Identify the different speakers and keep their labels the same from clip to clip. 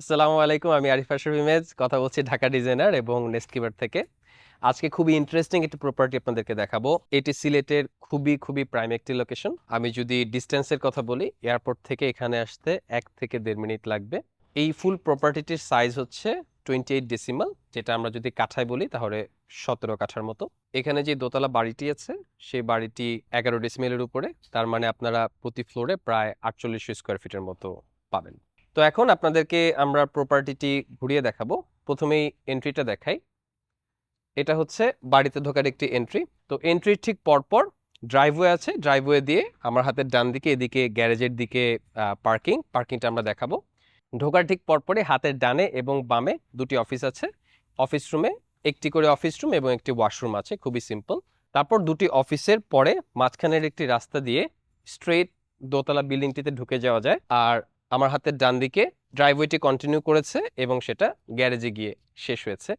Speaker 1: আসসালামু আলাইকুম, আমি আরিফ আশরাফ ইমেজ, কথা বলছি ঢাকা ডিজাইনার এবং নেস্টকিবার থেকে। আজকে খুবই ইন্টারেস্টিং একটি প্রপার্টি আপনাদেরকে দেখাবো। এটি সিলেটের খুবই খুবই প্রাইম একটি লোকেশন আমি যদি ডিস্টেন্সের কথা বলি এয়ারপোর্ট থেকে এখানে আসতে এক থেকে দেড় মিনিট লাগবে। এই ফুল প্রপার্টিটির সাইজ হচ্ছে টোয়েন্টি এইট ডেসিমাল যেটা আমরা যদি কাঠায় বলি, তাহলে সতেরো কাঠার মতো। এখানে যে দোতলা বাড়িটি আছে, সেই বাড়িটি এগারো ডেসিমেলের উপরে। তার মানে আপনারা প্রতি ফ্লোরে প্রায় আটচল্লিশশো স্কোয়ার ফিটের মতো পাবেন। তো এখন আপনাদেরকে আমরা প্রপার্টিটি ঘুরিয়ে দেখাবো। প্রথমেই এন্ট্রিটা দেখাই। এটা হচ্ছে বাড়িতে ঢোকার একটি এন্ট্রি তো এন্ট্রির ঠিক পরপর ড্রাইভওয়ে আছে। ড্রাইভওয়ে দিয়ে আমার হাতের ডান দিকে এদিকে গ্যারেজের দিকে পার্কিং পার্কিংটা আমরা দেখাবো। ঢোকার ঠিক পরপরে হাতের ডানে এবং বামে দুটি অফিস আছে। অফিস রুমে একটি করে অফিস রুম এবং একটি ওয়াশরুম আছে। খুবই সিম্পল তারপর দুটি অফিসের পরে মাঝখানের একটি রাস্তা দিয়ে স্ট্রেট দোতলা বিল্ডিংটিতে ঢুকে যাওয়া যায়। আর আমার হাতের ডান দিকে ড্রাইভওয়েটি কন্টিনিউ করেছে এবং সেটা গ্যারেজে গিয়ে শেষ হয়েছে।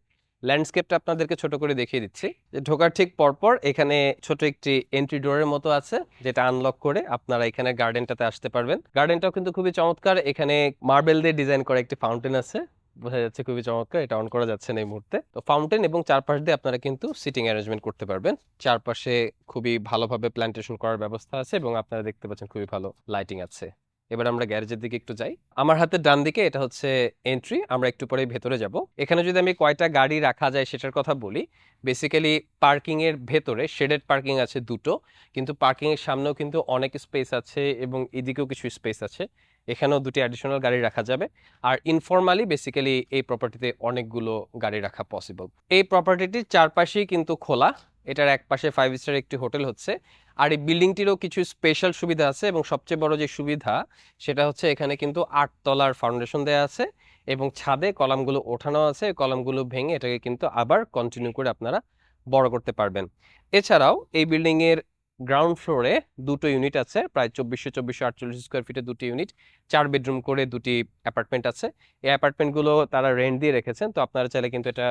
Speaker 1: ল্যান্ডস্কেপটা আপনাদেরকে ছোট করে দেখিয়ে দিচ্ছি। যে ঢোকার ঠিক পরপর এখানে ছোট একটি এন্ট্রি ডোরের মতো আছে, যেটা আনলক করে আপনারা এখানে গার্ডেনটাতে আসতে পারবেন। গার্ডেনটাও কিন্তু খুবই চমৎকার। এখানে মার্বেল দিয়ে ডিজাইন করা একটি ফাউন্টেন আছে। বোঝা যাচ্ছে খুবই চমৎকার, এটা অন করা যাচ্ছে না এই মুহূর্তে। তো ফাউন্টেন এবং চারপাশ দিয়ে আপনারা কিন্তু সিটিং অ্যারেঞ্জমেন্ট করতে পারবেন। চারপাশে খুবই ভালোভাবে প্ল্যান্টেশন করার ব্যবস্থা আছে এবং আপনারা দেখতে পাচ্ছেন খুবই ভালো লাইটিং আছে। এবার আমরা গ্যারেজের দিকে একটু যাই। আমার হাতের ডান দিকে এটা হচ্ছে এন্ট্রি আমরা একটু পরে ভেতরে যাব। এখানে যদি আমি কয়টা গাড়ি রাখা যায় সেটার কথা বলি বেসিক্যালি পার্কিং এর ভেতরে শেডেড পার্কিং আছে দুটো, কিন্তু পার্কিং এর সামনেও কিন্তু অনেক স্পেস আছে এবং এদিকেও কিছু স্পেস আছে। এখানেও দুটি অ্যাডিশনাল গাড়ি রাখা যাবে। আর ইনফর্মালি বেসিক্যালি এই প্রপার্টিতে অনেকগুলো গাড়ি রাখা পসিবল এই প্রপার্টিটির চারপাশেই কিন্তু খোলা। এটার এক পাশে ফাইভ স্টার একটি হোটেল হচ্ছে। আর এই বিল্ডিংটিরও কিছু স্পেশাল সুবিধা আছে এবং সবচেয়ে বড় যে সুবিধা, সেটা হচ্ছে এখানে কিন্তু আট তলার ফাউন্ডেশন দেওয়া আছে এবং ছাদে কলামগুলো ওঠানো আছে। কলামগুলো ভেঙে এটাকে কিন্তু আবার কন্টিনিউ করে আপনারা বড় করতে পারবেন। এছাড়াও এই বিল্ডিং এর গ্রাউন্ড ফ্লোরে দুটো ইউনিট আছে, প্রায় চব্বিশশো চব্বিশশো আটচল্লিশ স্কোয়ার ফিটে দুটি ইউনিট চার বেডরুম করে দুটি অ্যাপার্টমেন্ট আছে। এই অ্যাপার্টমেন্টগুলো তারা রেন্ট দিয়ে রেখেছেন, তো আপনারা চাইলে কিন্তু এটা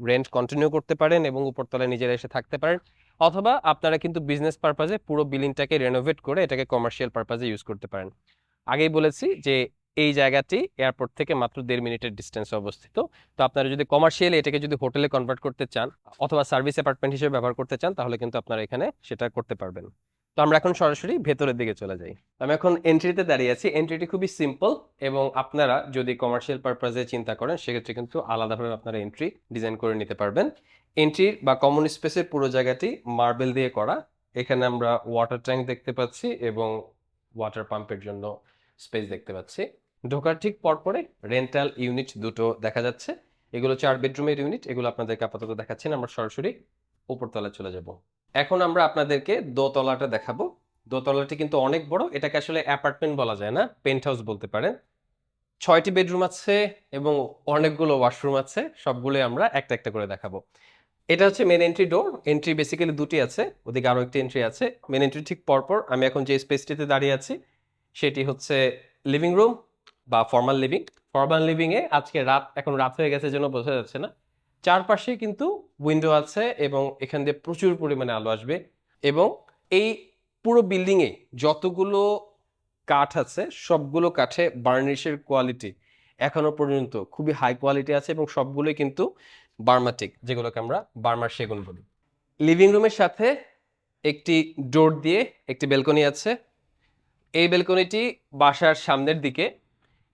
Speaker 1: রেন্ট কন্টিনিউ করতে পারেন এবং উপরতলায় নিজেরা এসে থাকতে পারেন। অথবা আপনারা কিন্তু বিজনেস পারপাজে পুরো বিল্ডিংটাকে রেনোভেট করে এটাকে কমার্শিয়াল পারপাজে ইউজ করতে পারেন। আগেই বলেছি যে এই জায়গাটি এয়ারপোর্ট থেকে মাত্র দেড় মিনিটের ডিস্টেন্সে অবস্থিত। তো আপনারা যদি কমার্শিয়ালি এটাকে যদি হোটেলে কনভার্ট করতে চান, অথবা সার্ভিস অ্যাপার্টমেন্ট হিসেবে ব্যবহার করতে চান, তাহলে কিন্তু আপনারা এখানে সেটা করতে পারবেন। তো আমরা এখন সরাসরি ভেতরের দিকে চলে যাই। আমি এখন এন্ট্রিতে দাঁড়িয়ে আছি। এন্ট্রিটি খুবই সিম্পল এবং আপনারা যদি কমার্শিয়াল পারপাজে চিন্তা করেন, সেক্ষেত্রে কিন্তু আলাদাভাবে আপনারা এন্ট্রি ডিজাইন করে নিতে পারবেন। এন্ট্রির বা কমন স্পেসের পুরো জায়গাটি মার্বেল দিয়ে করা। এখানে আমরা ওয়াটার ট্যাঙ্ক দেখতে পাচ্ছি এবং ওয়াটার পাম্পের জন্য স্পেস দেখতে পাচ্ছি। ঢোকার ঠিক পরপরে রেন্টাল ইউনিট দুটো দেখা যাচ্ছে। এগুলো চার বেডরুমের ইউনিট এগুলো আপনাদেরকে আপাতত দেখাচ্ছেন আমরা সরাসরি উপরতলায় চলে যাব। এখন আমরা আপনাদেরকে দোতলাটা দেখাবো। দোতলাটি কিন্তু অনেক বড়। এটাকে আসলে অ্যাপার্টমেন্ট বলা যায় না পেন্ট হাউস বলতে পারেন। ছয়টি বেডরুম আছে এবং অনেকগুলো ওয়াশরুম আছে। সবগুলোই আমরা একটা একটা করে দেখাবো। এটা হচ্ছে main entry door entry basically দুটি আছে, ওদিকে আরও একটি এন্ট্রি আছে। মেন এন্ট্রি ঠিক পরপর আমি এখন যে স্পেসটিতে দাঁড়িয়ে আছি, সেটি হচ্ছে লিভিং রুম বা ফর্মাল লিভিং ফর্মাল লিভিংয়ে আজকে রাত, এখন রাত হয়ে গেছে যেন বোঝা যাচ্ছে না। চারপাশে কিন্তু উইন্ডো আছে এবং এখান দিয়ে প্রচুর পরিমাণে আলো আসবে এবং এই পুরো বিল্ডিংয়ে যতগুলো কাঠ আছে, সবগুলো কাঠে বার্নিশের কোয়ালিটি এখনও পর্যন্ত খুবই হাই কোয়ালিটি আছে এবং সবগুলোই কিন্তু বার্মাটিক যেগুলোকে আমরা বার্মার সেগুন বলি। লিভিং রুমের সাথে একটি ডোর দিয়ে একটি বেলকনি আছে। এই বেলকনিটি বাসার সামনের দিকে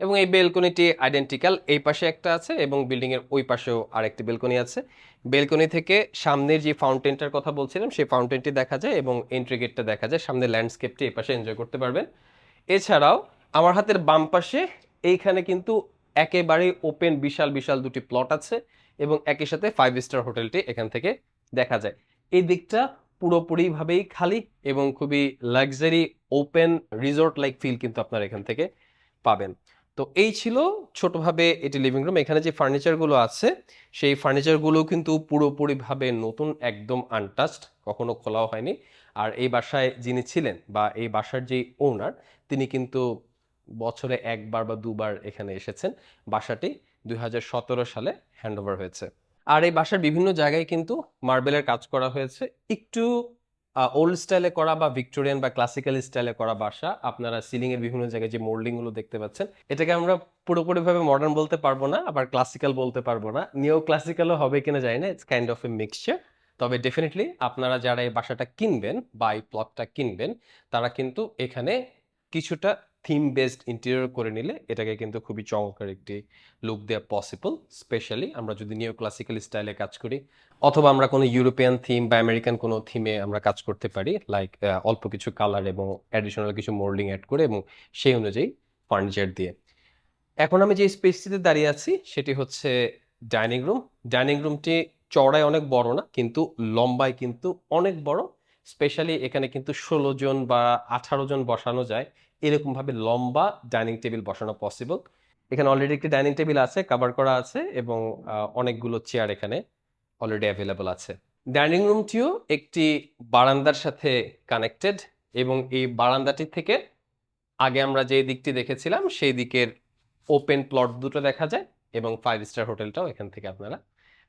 Speaker 1: এবং এই বেলকনিটি আইডেন্টিক্যাল এই পাশে একটা আছে এবং বিল্ডিং এর ওই পাশেও আরেকটি বেলকনি আছে। বেলকনি থেকে সামনের যে ফাউন্টেনটার কথা বলছিলাম, সেই ফাউন্টেনটি দেখা যায় এবং এন্ট্রি গেটটা দেখা যায়। সামনে ল্যান্ডস্কেপটি এই পাশে এনজয় করতে পারবেন। এছাড়াও আমার হাতের বাম পাশে এইখানে কিন্তু একেবারেই ওপেন বিশাল বিশাল দুটি প্লট আছে এবং একই সাথে ফাইভ স্টার হোটেলটি এখান থেকে দেখা যায়। এই দিকটা পুরোপুরিভাবেই খালি এবং খুবই luxury open resort like feel কিন্তু আপনারা এখান থেকে পাবেন। তো এই ছিল ছোটভাবে এটি লিভিং রুম এখানে যে ফার্নিচারগুলো আছে, সেই ফার্নিচারগুলো কিন্তু পুরোপুরিভাবে নতুন, একদম আনটাচড কখনো খোলাও হয়নি। আর এই বাসায় যিনি ছিলেন বা এই বাসার যেই ওনার তিনি কিন্তু বছরে একবার বা দুবার এখানে এসেছেন। বাসাটি দুই হাজার সতেরো সালে হ্যান্ডওভার হয়েছে। আর এই বাসার বিভিন্ন জায়গায় কিন্তু মার্বেলের কাজ করা হয়েছে। একটু ওল্ড স্টাইলে করা বা ভিক্টোরিয়ান বা ক্লাসিক্যাল স্টাইলে করা বাসা, আপনারা সিলিংয়ের বিভিন্ন জায়গায় যে মোল্ডিংগুলো দেখতে পাচ্ছেন, এটাকে আমরা পুরোপুরিভাবে মডার্ন বলতে পারব না, আবার ক্লাসিক্যাল বলতে পারব না। নিও ক্লাসিক্যালও হবে কিনা যায় না it's kind of a mixture তবে ডেফিনেটলি আপনারা যারা এই বাসাটা কিনবেন বা এই প্লটটা কিনবেন, তারা কিন্তু এখানে কিছুটা থিম বেসড ইন্টেরিয়র করে নিলে এটাকে কিন্তু খুবই চমৎকার একটি লুক দেওয়া পসিবল স্পেশালি আমরা যদি নিও ক্লাসিক্যাল স্টাইলে কাজ করি, অথবা আমরা কোনো ইউরোপিয়ান থিম বা আমেরিকান কোনো থিমে আমরা কাজ করতে পারি লাইক অল্প কিছু কালার এবং অ্যাডিশনাল কিছু মোল্ডিং অ্যাড করে এবং সেই অনুযায়ী ফার্নিচার দিয়ে। এখন আমি যে স্পেসটিতে দাঁড়িয়ে আছি, সেটি হচ্ছে ডাইনিং রুম ডাইনিং রুমটি চওড়ায় অনেক বড় না, কিন্তু লম্বায় কিন্তু অনেক বড়। স্পেশালি এখানে কিন্তু ষোলো জন বা আঠারো জন বসানো যায়। এরকমভাবে লম্বা ডাইনিং টেবিল বসানো পসিবল এখানে অলরেডি একটি ডাইনিং টেবিল আছে কভার করা আছে এবং অনেকগুলো চেয়ার এখানে অলরেডি অ্যাভেলেবল আছে। ডাইনিং রুমটিও একটি বারান্দার সাথে কানেক্টেড এবং এই বারান্দাটি থেকে আগে আমরা যে দিকটি দেখেছিলাম, সেই দিকের ওপেন প্লট দুটো দেখা যায় এবং ফাইভ স্টার হোটেলটাও এখান থেকে আপনারা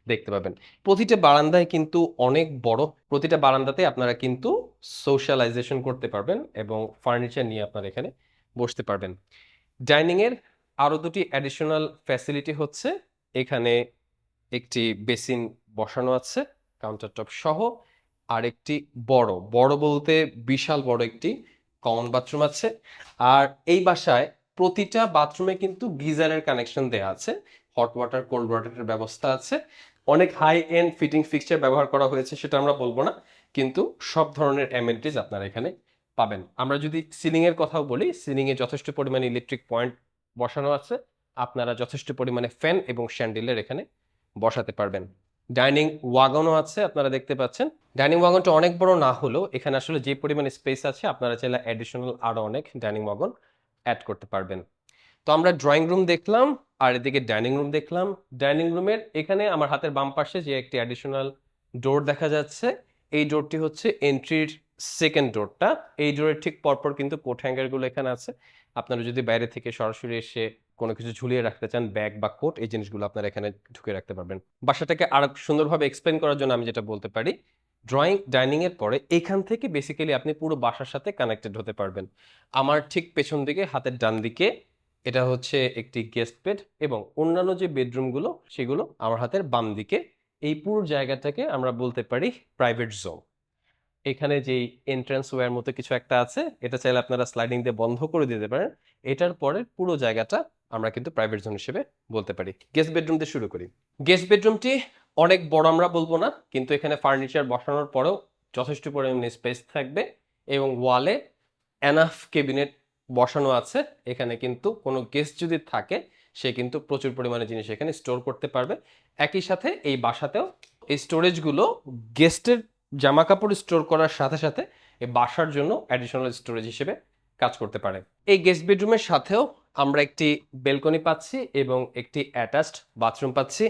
Speaker 1: দেখতে পাবেন। প্রতিটা বারান্দায় কিন্তু অনেক বড়, প্রতিটা বারান্দাতে আপনারা কিন্তু সোশ্যালাইজেশন করতে পারবেন এবং ফার্নিচার নিয়ে আপনারা এখানে বসতে পারবেন। ডাইনিং এর আরও দুটি অ্যাডিশনাল ফ্যাসিলিটি হচ্ছে। এখানে একটি বেসিন বসানো আছে কাউন্টার টপ সহ। আর একটি বড় বড় বলতে বিশাল বড় একটি কমন বাথরুম আছে। আর এই বাসায় প্রতিটা বাথরুমে কিন্তু গিজারের কানেকশন দেওয়া আছে। হট ওয়াটার কোল্ড ওয়াটারের ব্যবস্থা আছে। অনেক হাই এন্ড ফিটিং ফিক্সচার ব্যবহার করা হয়েছে, সেটা আমরা বলব না। কিন্তু সব ধরনের অ্যামেনিটিস আপনারা এখানে পাবেন। আমরা যদি সিলিং এর কথাও বলি সিলিং এ যথেষ্ট পরিমাণে ইলেকট্রিক পয়েন্ট বসানো আছে। আপনারা যথেষ্ট পরিমাণে ফ্যান এবং শ্যান্ডেলের এখানে বসাতে পারবেন। ডাইনিং ওয়াগনও আছে, আপনারা দেখতে পাচ্ছেন। ডাইনিং ওয়াগনটা অনেক বড় না হলেও এখানে আসলে যে পরিমাণে স্পেস আছে, আপনারা চাইলে অ্যাডিশনাল আরও অনেক ডাইনিং ওয়াগন অ্যাড করতে পারবেন। তো আমরা ড্রয়িং রুম দেখলাম। আর এদিকে ডাইনিং রুম দেখলাম। ডাইনিং রুমের এখানে আমার হাতের বাম পাশে যে একটি অ্যাডিশনাল ডোর দেখা যাচ্ছে, এই ডোরটি হচ্ছে এন্ট্রির সেকেন্ড ডোরটা এই ডোরের ঠিক পরপর কিন্তু কোট হ্যাঙ্গারগুলো এখানে আছে। আপনারা যদি বাইরে থেকে সরাসরি এসে কোনো কিছু ঝুলিয়ে রাখতে চান ব্যাগ বা কোট এই জিনিসগুলো আপনারা এখানে ঢুকে রাখতে পারবেন। বাসাটাকে আরও সুন্দরভাবে এক্সপ্লেন করার জন্য আমি যেটা বলতে পারি ড্রয়িং ডাইনিং এর পরে এখান থেকে বেসিক্যালি আপনি পুরো বাসার সাথে কানেক্টেড হতে পারবেন। আমার ঠিক পেছন দিকে, হাতের ডান দিকে এটা হচ্ছে একটি গেস্ট বেড এবং অন্যান্য যে বেডরুমগুলো সেগুলো আমার হাতের বাম দিকে। এই পুরো জায়গাটাকে আমরা বলতে পারি প্রাইভেট জোন এখানে যেই এন্ট্রান্স ওয়ার মতো কিছু একটা আছে, এটা চাইলে আপনারা স্লাইডিং দিয়ে বন্ধ করে দিতে পারেন। এটার পরে পুরো জায়গাটা আমরা কিন্তু প্রাইভেট জোন হিসেবে বলতে পারি। গেস্ট বেডরুম দিয়ে শুরু করি। গেস্ট বেডরুমটি অনেক বড় আমরা বলব না, কিন্তু এখানে ফার্নিচার বসানোর পরেও যথেষ্ট পরিমাণে স্পেস থাকবে এবং ওয়ালে এনাফ কেবিনেট বসানো আছে, এখানে কিন্তু কোনো গেস্ট যদি থাকে, সে কিন্তু প্রচুর পরিমাণে জিনিস এখানে স্টোর করতে পারবে। একই সাথে এই বাসাতেও এই স্টোরেজগুলো গেস্টের জামা কাপড় স্টোর করার সাথে সাথে এই বাসার জন্য অ্যাডিশনাল স্টোরেজ হিসেবে কাজ করতে পারে। এই গেস্ট বেডরুমের সাথেও আমরা একটি বেলকনি পাচ্ছি এবং একটি অ্যাটাচড বাথরুম পাচ্ছি।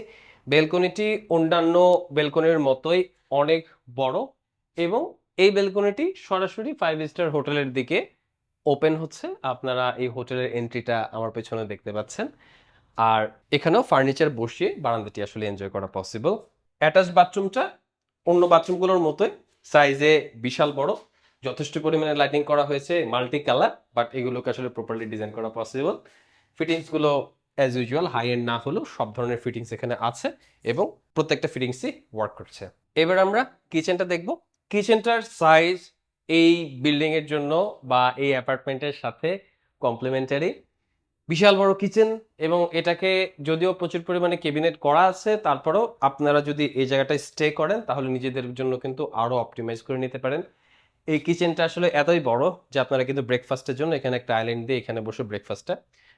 Speaker 1: বেলকনিটি অন্যান্য বেলকনির মতোই অনেক বড় এবং এই বেলকনিটি সরাসরি ফাইভ স্টার হোটেলের দিকে ওপেন হচ্ছে। আপনারা এই হোটেলের এন্ট্রিটা আমার পেছনে দেখতে পাচ্ছেন। আর এখানেও ফার্নিচার বসিয়ে বারান্দাটি আসলে এনজয় করা পসিবল অ্যাটাচ বাথরুমটা অন্য বাথরুমগুলোর মতোই। সাইজে বিশাল বড়। যথেষ্ট পরিমাণে লাইটিং করা হয়েছে মাল্টি কালার বাট এগুলোকে আসলে প্রপারলি ডিজাইন করা পসিবল ফিটিংসগুলো অ্যাজ ইউজুয়াল হাই এন্ড না হলেও সব ধরনের ফিটিংস এখানে আছে এবং প্রত্যেকটা ফিটিংসই ওয়ার্ক করছে। এবার আমরা কিচেনটা দেখব। কিচেনটার সাইজ এই বিল্ডিং এর জন্য বা এই অ্যাপার্টমেন্টের সাথে কমপ্লিমেন্টারি বিশাল বড় কিচেন এবং এটাকে যদিও প্রচুর পরিমাণে কেবিনেট করা আছে, তারপরেও আপনারা যদি এই জায়গাটায় স্টে করেন, তাহলে নিজেদের জন্য কিন্তু আরও অপটিমাইজ করে নিতে পারেন। এই কিচেনটা আসলে এতই বড় যে আপনারা কিন্তু ব্রেকফাস্টের জন্য এখানে একটা আইল্যান্ড দিয়ে এখানে বসে ব্রেকফাস্টটা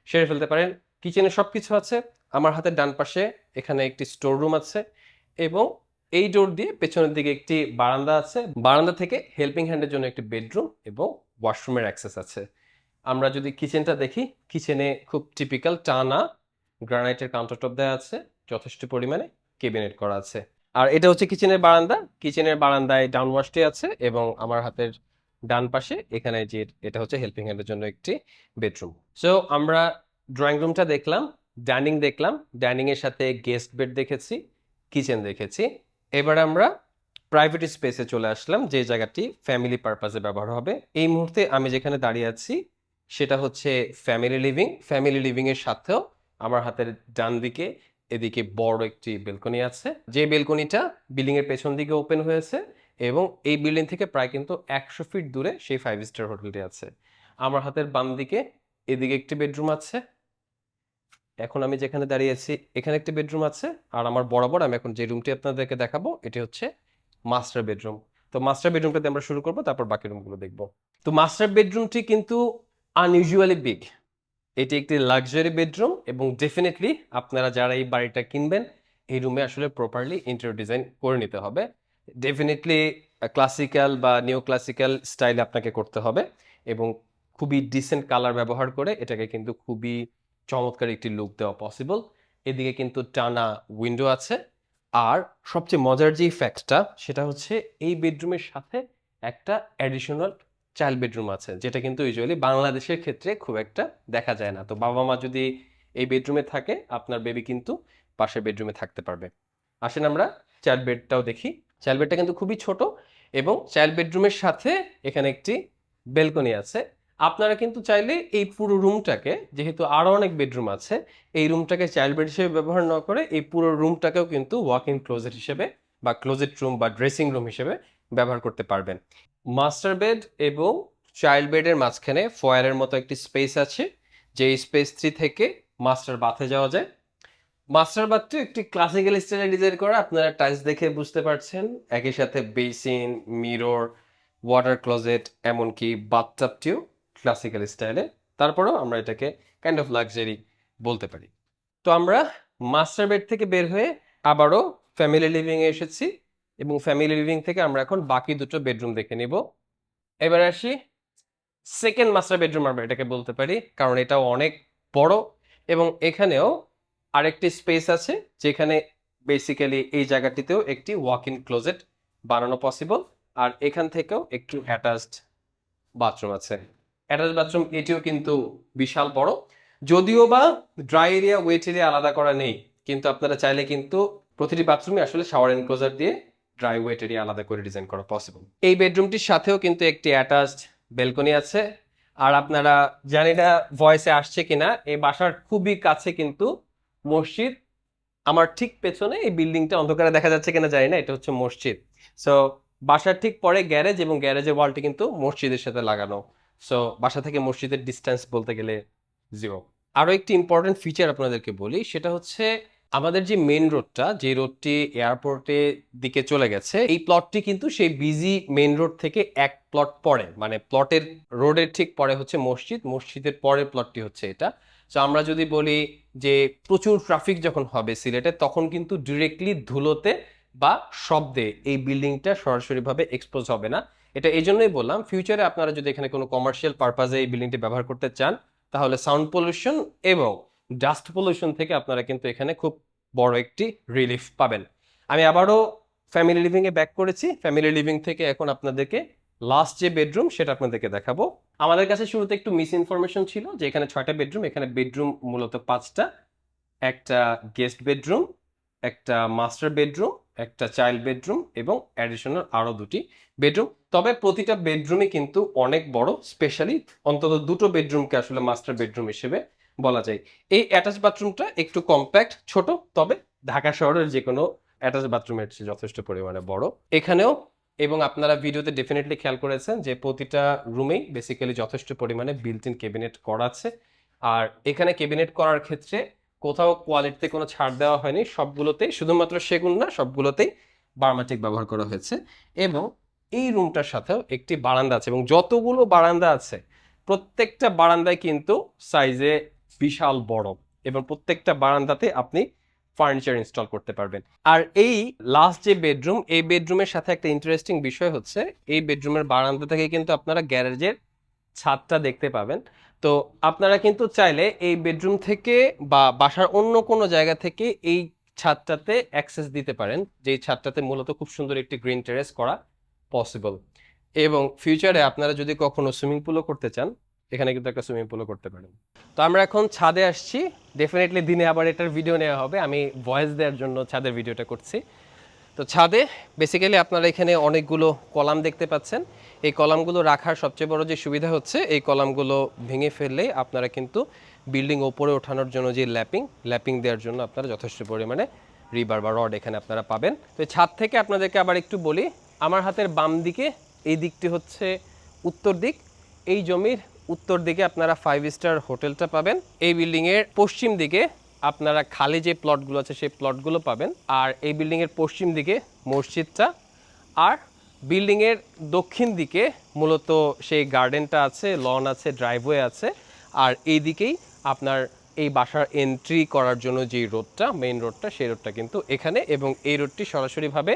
Speaker 1: সেরে ফেলতে পারেন। কিচেনে সব কিছু আছে, আমার হাতের ডান পাশে এখানে একটি স্টোর রুম আছে এবং এই ডোর দিয়ে পেছনের দিকে একটি বারান্দা আছে। বারান্দা থেকে হেল্পিং হ্যান্ডের জন্য একটি বেডরুম এবং ওয়াশরুমের অ্যাক্সেস আছে। আমরা যদি কিচেনটা দেখি কিচেনে খুব টিপিক্যাল টানা গ্রানাইটের কাউন্টার টপ দেওয়া আছে, যথেষ্ট পরিমাণে কেবিনেট করা আছে। আর এটা হচ্ছে কিচেনের বারান্দা। কিচেনের বারান্দায় ডাউন ওয়াশটি আছে এবং আমার হাতের ডান পাশে এখানে যে এটা হচ্ছে হেল্পিং হ্যান্ডের জন্য একটি বেডরুম সো আমরা ড্রয়িং রুমটা দেখলাম ডাইনিং দেখলাম। ডাইনিং এর সাথে গেস্ট বেড দেখেছি কিচেন দেখেছি। এবার আমরা প্রাইভেট স্পেসে চলে আসলাম, যে জায়গাটি ফ্যামিলি পারপাসে ব্যবহার হবে। এই মুহূর্তে আমি যেখানে দাঁড়িয়ে আছি, সেটা হচ্ছে ফ্যামিলি লিভিং ফ্যামিলি লিভিং এর সাথেও আমার হাতের ডান দিকে, এদিকে বড় একটি বেলকনি আছে। যে বেলকনিটা বিল্ডিং এর পেছন দিকে ওপেন হয়েছে এবং এই বিল্ডিং থেকে প্রায় কিন্তু একশো ফিট দূরে সেই ফাইভ স্টার হোটেলটি আছে। আমার হাতের বাম দিকে, এদিকে একটি বেডরুম আছে। এখন আমি যেখানে দাঁড়িয়ে আছি, এখানে একটি বেডরুম আছে, আর আমার বরাবর আমি এখন যে রুমটি আপনাদেরকে দেখাবো, এটি হচ্ছে মাস্টার বেডরুম তো মাস্টার বেডরুমটাতে আমরা শুরু করব, তারপর বাকি রুমগুলো দেখব। তো মাস্টার বেডরুমটি কিন্তু আনইউজুয়ালি বিগ এটি একটি লাক্সারি বেডরুম এবং ডেফিনেটলি আপনারা যারা এই বাড়িটা কিনবেন, এই রুমে আসলে প্রপারলি ইন্টেরিয়র ডিজাইন করে নিতে হবে। ডেফিনেটলি ক্লাসিক্যাল বা নিও ক্লাসিক্যাল স্টাইলে আপনাকে করতে হবে এবং খুবই ডিসেন্ট কালার ব্যবহার করে এটাকে কিন্তু খুবই চমৎকার একটি লুক দেওয়া পসিবল এদিকে কিন্তু টানা উইন্ডো আছে। আর সবচেয়ে মজার যে ফ্যাক্টটা সেটা হচ্ছে এই বেডরুমের সাথে একটা অ্যাডিশনাল চাইল্ড বেডরুম আছে, যেটা কিন্তু ইউজুয়ালি বাংলাদেশের ক্ষেত্রে খুব একটা দেখা যায় না। তো বাবা মা যদি এই বেডরুমে থাকে, আপনার বেবি কিন্তু পাশের বেডরুমে থাকতে পারবে। আসেন আমরা চাইল্ড বেডটাও দেখি। চাইল্ড বেডটা কিন্তু খুবই ছোট এবং চাইল্ড বেডরুমের সাথে এখানে একটি বেলকনি আছে। আপনারা কিন্তু চাইলে এই পুরো রুমটাকে, যেহেতু আরও অনেক বেডরুম আছে, এই রুমটাকে চাইল্ড বেড হিসেবে ব্যবহার না করে এই পুরো রুমটাকেও কিন্তু ওয়াক ইন ক্লোজেট হিসেবে বা ক্লোজেট রুম বা ড্রেসিং রুম হিসেবে ব্যবহার করতে পারবেন। মাস্টার বেড এবং চাইল্ড বেডের মাঝখানে ফয়ারের মতো একটি স্পেস আছে যে স্পেস থ্রি থেকে মাস্টার বাথে যাওয়া যায়। মাস্টার বাথটিও একটি ক্লাসিক্যাল স্টাইলে ডিজাইন করা, আপনারা টাইলস দেখে বুঝতে পারছেন। একই সাথে বেসিন মিরর ওয়াটার ক্লোজেট এমনকি বাথটাবটিও ক্লাসিক্যাল স্টাইলে তারপরেও আমরা এটাকে কাইন্ড অফ লাক্সারি বলতে পারি। তো আমরা মাস্টার বেড থেকে বের হয়ে আবারও ফ্যামিলি লিভিংয়ে এসেছি এবং ফ্যামিলি লিভিং থেকে আমরা এখন বাকি দুটো বেডরুম দেখে নিব। এবার আসি সেকেন্ড মাস্টার বেডরুম আমরা এটাকে বলতে পারি, কারণ এটাও অনেক বড় এবং এখানেও আরেকটি স্পেস আছে যেখানে বেসিক্যালি এই জায়গাটিতেও একটি ওয়াক ইন ক্লোজেট বানানো পসিবল আর এখান থেকেও একটু অ্যাটাচড বাথরুম আছে। অ্যাটাচ বাথরুম, এটিও কিন্তু বিশাল বড়। যদিও বা ড্রাই এরিয়া ওয়েট এরিয়া আলাদা করা নেই, কিন্তু আপনারা চাইলে কিন্তু প্রতিটি বাথরুমে আসলে শাওয়ার এনক্লোজার দিয়ে ড্রাই ওয়েট এরিয়া আলাদা করে ডিজাইন করা পসিবল এই বেডরুমটির সাথেও কিন্তু একটি অ্যাটাচড বেলকনি আছে। আর আপনারা জানি না ভয়েসে আসছে কিনা, এই বাসার খুবই কাছে কিন্তু মসজিদ। আমার ঠিক পেছনে এই বিল্ডিংটা অন্ধকারে দেখা যাচ্ছে কিনা জানি না, এটা হচ্ছে মসজিদ। সো বাসার ঠিক পরে গ্যারেজ এবং গ্যারেজের ওয়ালটি কিন্তু মসজিদের সাথে লাগানো। সো বাসা থেকে মসজিদের ডিস্টেন্স বলতে গেলে জিরো আরও একটি ইম্পর্টেন্ট ফিচার আপনাদেরকে বলি, সেটা হচ্ছে আমাদের যে মেন রোডটা যে রোডটি এয়ারপোর্টের দিকে চলে গেছে, এই প্লটটি কিন্তু সেই বিজি মেন রোড থেকে এক প্লট পরে মানে প্লটের রোডের ঠিক পরে হচ্ছে মসজিদ, মসজিদের পরে প্লটটি হচ্ছে এটা। সো আমরা যদি বলি যে প্রচুর ট্রাফিক যখন হবে সিলেটে, তখন কিন্তু ডিরেক্টলি ধুলোতে বা শব্দে এই বিল্ডিংটা সরাসরিভাবে এক্সপোজ হবে না। এটা এই জন্যই বললাম ফিউচারে আপনারা যদি এখানে কোনো কমার্শিয়াল পারপাজে এই বিল্ডিংটি ব্যবহার করতে চান, তাহলে সাউন্ড পলিউশন এবং ডাস্ট পলিউশন থেকে আপনারা কিন্তু এখানে খুব বড় একটি রিলিফ পাবেন। আমি আবারও ফ্যামিলি লিভিংয়ে ব্যাক করেছি। ফ্যামিলি লিভিং থেকে এখন আপনাদেরকে লাস্ট যে বেডরুম সেটা আপনাদেরকে দেখাবো। আমাদের কাছে শুরুতে একটু মিস ইনফরমেশন ছিল যে এখানে ছয়টা বেডরুম এখানে বেডরুম মূলত পাঁচটা। একটা গেস্ট বেডরুম একটা মাস্টার বেডরুম একটা চাইল্ড বেডরুম এবং অ্যাডিশনাল আরও দুটি বেডরুম তবে প্রতিটা বেডরুমই কিন্তু অনেক বড় স্পেশালি অন্তত দুটো বেডরুমকে আসলে মাস্টার বেডরুম হিসেবে বলা যায়। এই অ্যাটাচ বাথরুমটা একটু কম্প্যাক্ট ছোট, তবে ঢাকা শহরের যে কোনো অ্যাটাচ বাথরুমের চেয়ে যথেষ্ট পরিমাণে বড়। এখানেও, এবং আপনারা ভিডিওতে ডেফিনেটলি খেয়াল করেছেন যে প্রতিটা রুমেই বেসিক্যালি যথেষ্ট পরিমাণে বিল্ট ইন ক্যাবিনেট করা আছে। আর এখানে ক্যাবিনেট করার ক্ষেত্রে কোথাও কোয়ালিটিতে কোনো ছাড় দেওয়া হয়নি, সবগুলোতেই, শুধুমাত্র সেগুন না, সবগুলোতেই বার্মাটিক ব্যবহার করা হয়েছে। এবং এই রুমটার সাথেও একটি বারান্দা আছে এবং যতগুলো বারান্দা আছে, প্রত্যেকটা বারান্দায় কিন্তু সাইজে বিশাল বড় এবং প্রত্যেকটা বারান্দাতে আপনি ফার্নিচার ইনস্টল করতে পারবেন। আর এই লাস্ট যে বেডরুম এই বেডরুমের সাথে একটা ইন্টারেস্টিং বিষয় হচ্ছে, এই বেডরুমের বারান্দা থেকে কিন্তু আপনারা গ্যারেজের ছাদটা দেখতে পাবেন। তো আপনারা কিন্তু চাইলে এই বেডরুম থেকে বা বাসার অন্য কোনো জায়গা থেকে এই ছাদটাতে অ্যাক্সেস দিতে পারেন। যেই ছাদটাতে মূলত খুব সুন্দর একটি গ্রিন টেরেস করা পসিবল এবং ফিউচারে আপনারা যদি কখনো সুইমিং পুলও করতে চান, এখানে কিন্তু একটা সুইমিং পুলও করতে পারেন। তো আমরা এখন ছাদে আসছি। ডেফিনেটলি দিনে আবার এটার ভিডিও নেওয়া হবে। আমি ভয়েস দেওয়ার জন্য ছাদের ভিডিওটা করছি। তো ছাদে বেসিক্যালি আপনারা এখানে অনেকগুলো কলাম দেখতে পাচ্ছেন। এই কলামগুলো রাখার সবচেয়ে বড় যে সুবিধা হচ্ছে, এই কলামগুলো ভেঙে ফেললেই আপনারা কিন্তু বিল্ডিং ওপরে ওঠানোর জন্য যে ল্যাপিং ল্যাপিং দেওয়ার জন্য আপনারা যথেষ্ট পরিমাণে রিবার বা রড এখানে আপনারা পাবেন। তো ছাদ থেকে আপনাদেরকে আবার একটু বলি আমার হাতের বাম দিকে, এই দিকটি হচ্ছে উত্তর দিক। এই জমির উত্তর দিকে আপনারা ফাইভ স্টার হোটেলটা পাবেন। এই বিল্ডিংয়ের পশ্চিম দিকে আপনারা খালি যে প্লটগুলো আছে, সেই প্লটগুলো পাবেন। আর এই বিল্ডিংয়ের পশ্চিম দিকে মসজিদটা। আর বিল্ডিংয়ের দক্ষিণ দিকে মূলত সেই গার্ডেনটা আছে লন আছে ড্রাইভওয়ে আছে। আর এই দিকেই আপনার এই বাসার এন্ট্রি করার জন্য যে রোডটা মেইন রোডটা সেই রোডটা কিন্তু এখানে। এবং এই রোডটি সরাসরিভাবে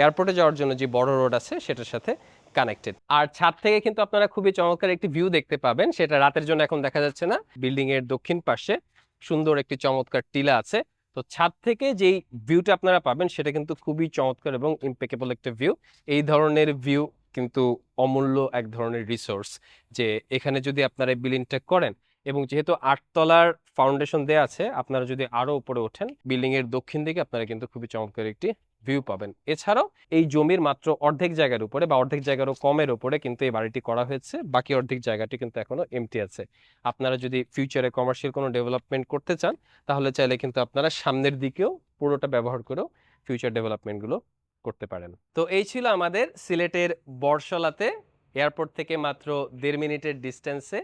Speaker 1: এয়ারপোর্টে যাওয়ার জন্য যে বড় রোড আছে, সেটার সাথে কানেক্টেড আর ছাদ থেকে কিন্তু আপনারা খুবই চমৎকার একটি ভিউ দেখতে পাবেন। সেটা রাতের জন্য এখন দেখা যাচ্ছে না। বিল্ডিং এর দক্ষিণ পাশে সুন্দর একটি চমৎকার টিলা আছে। তো ছাদ থেকে যেই ভিউটা আপনারা পাবেন, সেটা কিন্তু খুবই চমৎকার এবং ইম্পেকেবল একটা ভিউ এই ধরনের ভিউ কিন্তু অমূল্য এক ধরনের রিসোর্স যে এখানে যদি আপনারা বিল্ডিংটা করেন এবং যেহেতু আটতলার ফাউন্ডেশন দেওয়া আছে, আপনারা যদি আরও উপরে ওঠেন বিল্ডিং এর দক্ষিণ দিকে আপনারা কিন্তু খুবই চমৎকার একটি ভিউ পাবেন। এছাড়াও এই জমির মাত্র অর্ধেক জায়গার উপরে বা অর্ধেক জায়গারও কমের উপরে কিন্তু এই বাড়িটি করা হয়েছে। বাকি অর্ধেক জায়গাটি কিন্তু এখনও এমটি আছে। আপনারা যদি ফিউচারে কমার্শিয়াল কোনো ডেভেলপমেন্ট করতে চান, তাহলে চাইলে কিন্তু আপনারা সামনের দিকেও পুরোটা ব্যবহার করেও ফিউচার ডেভেলপমেন্টগুলো করতে পারেন। তো এই ছিল আমাদের সিলেটের বর্ষলাতে এয়ারপোর্ট থেকে মাত্র দেড় মিনিটের ডিস্টেন্সে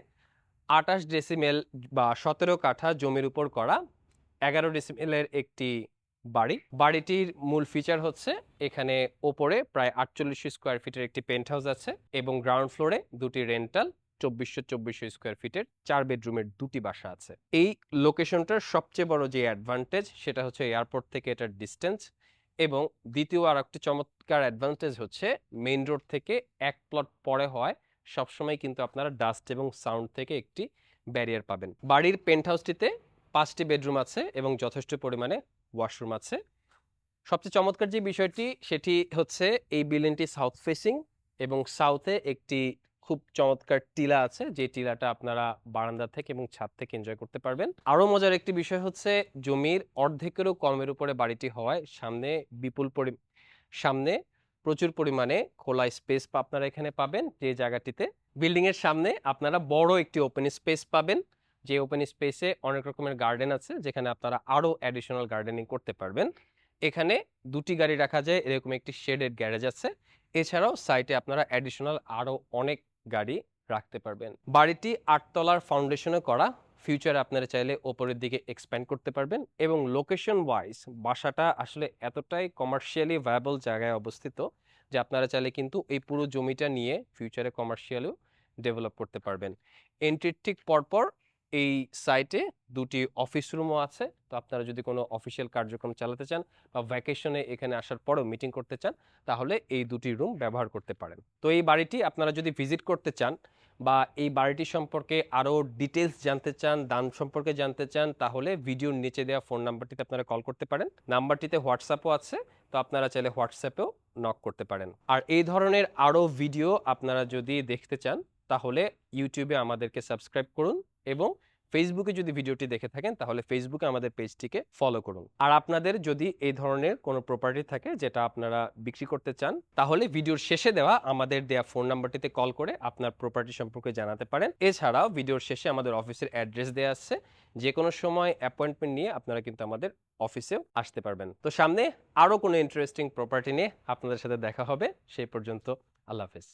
Speaker 1: আটাশ ডেসিমেল বা সতেরো কাঠা জমির উপর করা এগারো ডেসিমেলের একটি বাড়ি। বাড়িটির মূল ফিচার হচ্ছে এখানে ওপরে প্রায় আটচল্লিশশো স্কোয়ার ফিটের একটি পেন্ট হাউস আছে এবং গ্রাউন্ড ফ্লোরে দুটি রেন্টাল চব্বিশশো চব্বিশশো স্কোয়ার ফিটের চার বেডরুমের দুটি বাসা আছে। এই লোকেশনটার সবচেয়ে বড় যে অ্যাডভান্টেজ সেটা হচ্ছে এয়ারপোর্ট থেকে এটার ডিস্টেন্স এবং দ্বিতীয় আর একটি চমৎকার অ্যাডভান্টেজ হচ্ছে মেইন রোড থেকে এক প্লট পরে হয় সবসময় কিন্তু আপনারা ডাস্ট এবং সাউন্ড থেকে একটি ব্যারিয়ার পাবেন। বাড়ির পেন্ট হাউসটিতে পাঁচটি বেডরুম আছে এবং যথেষ্ট পরিমাণে ওয়াশরুম আছে। সবচেয়ে চমৎকার যে বিষয়টি, সেটি হচ্ছে এই বিল্ডিংটি সাউথ ফেসিং এবং সাউথে একটি খুব চমৎকার টিলা আছে, যে টিলাটা আপনারা বারান্দা থেকে এবং ছাদ থেকে এনজয় করতে পারবেন। আরও মজার একটি বিষয় হচ্ছে, জমির অর্ধেকেরও কমের উপরে বাড়িটি হওয়ায় সামনে বিপুল পরি, সামনে প্রচুর পরিমাণে খোলা স্পেস আপনারা এখানে পাবেন, যে জায়গাটিতে। বিল্ডিংয়ের সামনে আপনারা বড় একটি ওপেন স্পেস পাবেন। যে ওপেন স্পেসে অনেক রকমের গার্ডেন আছে, যেখানে আপনারা আরও অ্যাডিশনাল গার্ডেনিং করতে পারবেন। এখানে দুটি গাড়ি রাখা যায়, এরকম একটি শেডেড গ্যারেজ আছে। এছাড়াও সাইটে আপনারা অ্যাডিশনাল আরও অনেক গাড়ি রাখতে পারবেন। বাড়িটি আটতলার ফাউন্ডেশনে করা। ফিউচারে আপনারা চাইলে ওপরের দিকে এক্সপ্যান্ড করতে পারবেন এবং লোকেশন ওয়াইজ বাসাটা আসলে এতটাই কমার্শিয়ালি ভায়াবল জায়গায় অবস্থিত যে আপনারা চাইলে কিন্তু এই পুরো জমিটা নিয়ে ফিউচারে কমার্শিয়ালও ডেভেলপ করতে পারবেন। এন্ট্রির ঠিক পরপর এই সাইটে দুটি অফিস রুমও আছে। তো আপনারা যদি কোনো অফিসিয়াল কার্যক্রম চালাতে চান বা ভ্যাকেশনে এখানে আসার পরেও মিটিং করতে চান, তাহলে এই দুটি রুম ব্যবহার করতে পারেন। তো এই বাড়িটি আপনারা যদি ভিজিট করতে চান বা এই বাড়িটি সম্পর্কে আরও ডিটেলস জানতে চান, দাম সম্পর্কে জানতে চান, তাহলে ভিডিওর নিচে দেওয়া ফোন নাম্বারটিতে আপনারা কল করতে পারেন। নাম্বারটিতে হোয়াটসঅ্যাপও আছে, তো আপনারা চাইলে হোয়াটসঅ্যাপেও নক করতে পারেন। আর এই ধরনের আরও ভিডিও আপনারা যদি দেখতে চান, তাহলে ইউটিউবে আমাদেরকে সাবস্ক্রাইব করুন। এবং ফেসবুকে যদি ভিডিওটি দেখে থাকেন, তাহলে ফেসবুকে আমাদের পেজটিকে ফলো করুন। আর আপনাদের যদি এই ধরনের কোনো প্রপার্টি থাকে যেটা আপনারা বিক্রি করতে চান, তাহলে ভিডিওর শেষে দেওয়া আমাদের দেওয়া ফোন নাম্বারটিতে কল করে আপনার প্রপার্টি সম্পর্কে জানাতে পারেন। এছাড়াও ভিডিওর শেষে আমাদের অফিসের অ্যাড্রেস দেওয়া আছে। যে কোনো সময় অ্যাপয়েন্টমেন্ট নিয়ে আপনারা কিন্তু আমাদের অফিসেও আসতে পারবেন। তো সামনে আরও কোনো ইন্টারেস্টিং প্রপার্টি নিয়ে আপনাদের সাথে দেখা হবে। সেই পর্যন্ত আল্লাহ হাফেজ।